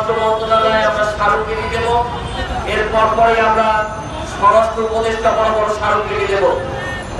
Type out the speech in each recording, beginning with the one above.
পররাষ্ট্র মন্ত্রণালয়ে আমরা স্মারকলিপি দেব। এরপর পরে আমরা স্বরাষ্ট্র উপদেষ্টা বরাবর স্মারকলিপি দেব।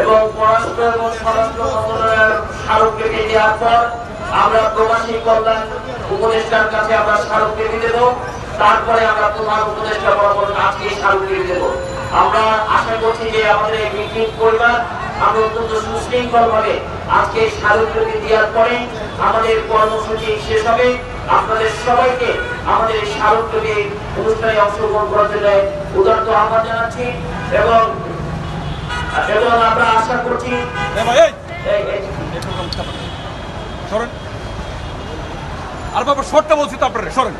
এবং পররাষ্ট্র এবং স্বরাষ্ট্র মন্ত্রণালয়ের স্মারকলিপি দেওয়ার পর আমরা প্রবাসী কল্যাণ উপদেষ্টার কাছে আমরা স্মারকলিপি দেব। তারপরে আমরা প্রধান উপদেষ্টা বরাবর আজকে স্মারকলিপি দেব। আমরা আশা করছি যে আমাদের এই মিটিং পরিবার আমরা অত্যন্ত সুশৃঙ্খল ভাবে আজকে স্মারকলিপি দেওয়ার পরে আমাদের কর্মসূচি শেষ হবে। আপনাদের সবাইকে আমাদের এই স্মারকলিপি অনুষ্ঠানে অংশগ্রহণ করার জন্য উদার্ত আহ্বান জানাচ্ছি এবং এবং আমরা আশা করছি সরেন। আর বাবা শর্টটা বলছি তো আপনারা সরেন।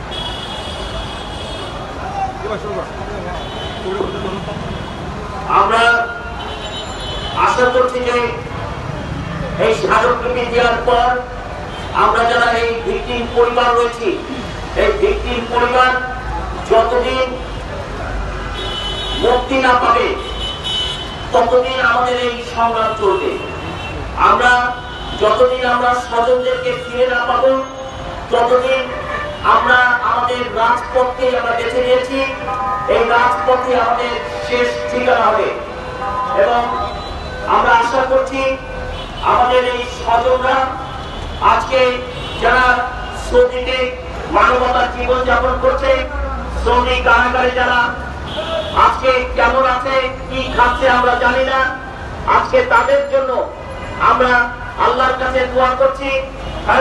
আমরা আশা করছি যে এই স্মারকলিপি দেওয়ার পর আমরা যারা এই ভিকটিম পরিবার রয়েছি, এই ভিকটিম পরিবার যতদিন মুক্তি না পাবে, ততদিন আমাদের এই সংগ্রাম চলবে। আমরা যতদিন আমরা স্বজনদেরকে ফিরে না পাবো, ততদিন আমরা আমাদের রাজপথকে আমরা বেছে নিয়েছি, এই রাজপথে আমাদের শেষ ঠিকানা হবে। এবং আমরা আশা করছি আমাদের এই স্বজনরা আজকে যারা সৌদিতে মানবতার জীবনযাপন করছে শ্রমিক কারাগারে যারা আজকে কেমন আছে, কি খাচ্ছে আমরা জানি না। আজকে তাদের জন্য আমরা আল্লাহর কাছে দোয়া করছি। হে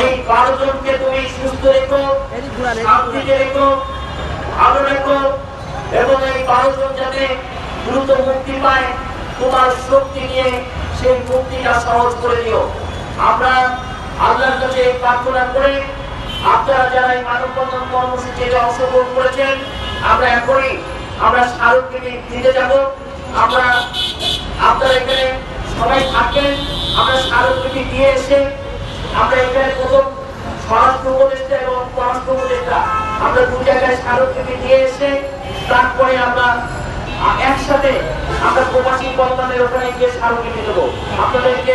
এই বারো জনকে তুমি সুস্থ রেখো, শান্তিতে রেখো, ভালো রেখো, এবং এই বারো জন যাতে দ্রুত মুক্তি পায়, তোমার শক্তি নিয়ে সেই মুক্তিটা সহজ করে দিও। আমরা আল্লাহর কাছে প্রার্থনা করে, আপনারা যারা এই মানববন্ধন কর্মসূচিতে অংশগ্রহণ করেছেন, আমরা এখনই আমরা স্মারকলিপি দিতে যাব। আমরা আপনারা এখানে সবাই থাকেন আমরা স্মারকলিপি দিয়ে এসে আমরা এখানে প্রথম স্বরাষ্ট্র উপদেষ্টা এবং পররাষ্ট্র উপদেষ্টা, আমরা দু জায়গায় স্মারকলিপি দিয়ে এসে তারপরে আমরা একসাথে আমরা প্রবাসী কল্যাণের ওখানে গিয়ে স্মারকলিপি দেবো। আপনাদেরকে